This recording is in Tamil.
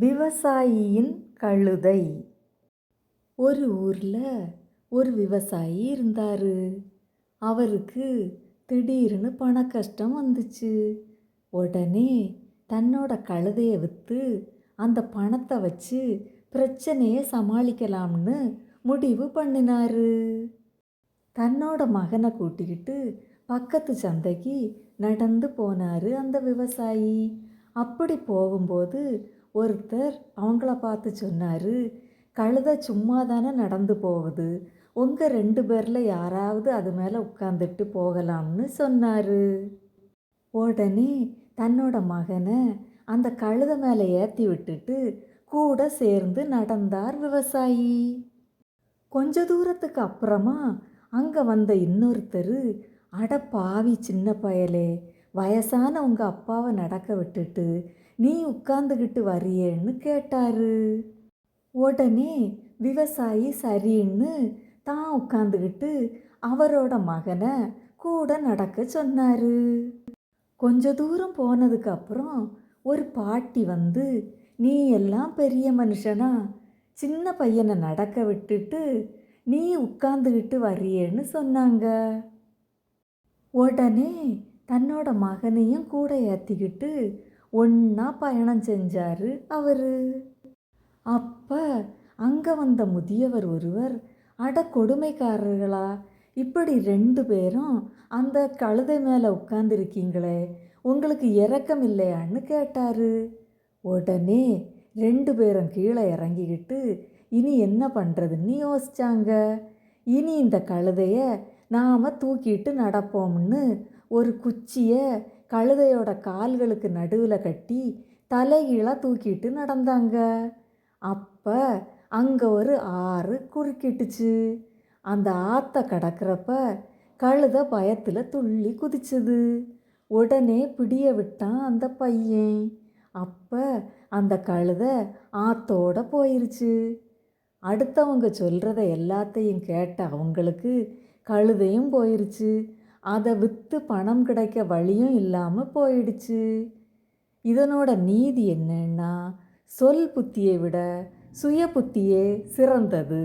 விவசாயியின் கழுதை. ஒரு ஊரில் ஒரு விவசாயி இருந்தார். அவருக்கு திடீர்னு பண கஷ்டம் வந்துச்சு. உடனே தன்னோட கழுதையை விற்று அந்த பணத்தை வச்சு பிரச்சனையை சமாளிக்கலாம்னு முடிவு பண்ணினாரு. தன்னோட மகனை கூட்டிக்கிட்டு பக்கத்து சந்தைக்கு நடந்து போனார் அந்த விவசாயி. அப்படி போகும்போது ஒருத்தர் அவங்கள பார்த்து சொன்னார் கழுதை சும்மா தானே நடந்து போகுது. உங்கள் ரெண்டு பேரில் யாராவது அது மேலே உட்காந்துட்டு போகலாம்னு சொன்னார். உடனே தன்னோட மகனை அந்த கழுதை மேலே ஏற்றி விட்டுட்டு கூட சேர்ந்து நடந்தார் விவசாயி. கொஞ்ச தூரத்துக்கு அப்புறமா அங்கே வந்த இன்னொருத்தர் அட பாவி சின்ன பயலே வயசான உங்கள் அப்பாவை நடக்க விட்டுட்டு நீ உட்காந்துக்கிட்டு வரியேன்னு கேட்டாரு. உடனே விவசாயி சரின்னு தான் உட்காந்துக்கிட்டு அவரோட மகனை கூட நடக்க சொன்னார். கொஞ்ச தூரம் போனதுக்கப்புறம் ஒரு பாட்டி வந்து நீ எல்லாம் பெரிய மனுஷனா? சின்ன பையனை நடக்க விட்டுட்டு நீ உட்காந்துக்கிட்டு வரியேன்னு சொன்னாங்க. உடனே தன்னோட மகனையும் கூட ஏற்றிக்கிட்டு ஒன்றா பயணம் செஞ்சார் அவர். அப்போ அங்கே வந்த முதியவர் ஒருவர் அட கொடுமைக்காரர்களா இப்படி ரெண்டு பேரும் அந்த கழுதை மேலே உட்காந்துருக்கீங்களே உங்களுக்கு இறக்கம் இல்லையான்னு கேட்டார். உடனே ரெண்டு பேரும் கீழே இறங்கிக்கிட்டு இனி என்ன பண்ணுறதுன்னு யோசிச்சாங்க. இனி இந்த கழுதையை நாம் தூக்கிட்டு நடப்போம்னு ஒரு குச்சியை கழுதையோட கால்களுக்கு நடுவில் கட்டி தலைகீழாக தூக்கிட்டு நடந்தாங்க. அப்போ அங்கே ஒரு ஆறு குறுக்கிட்டுச்சு. அந்த ஆற்ற கடக்கிறப்ப கழுதை பயத்தில் துள்ளி குதிச்சுது. உடனே பிடிய விட்டான் அந்த பையன். அப்போ அந்த கழுதை ஆத்தோட போயிருச்சு. அடுத்தவங்க சொல்கிறத எல்லாத்தையும் கேட்ட அவங்களுக்கு கழுதையும் போயிடுச்சு அதை விற்று பணம் கிடைக்க வழியும் இல்லாமல் போயிடுச்சு. இதனோட நீதி என்னன்னா சொல் புத்தியை விட சுய புத்தியே சிறந்தது.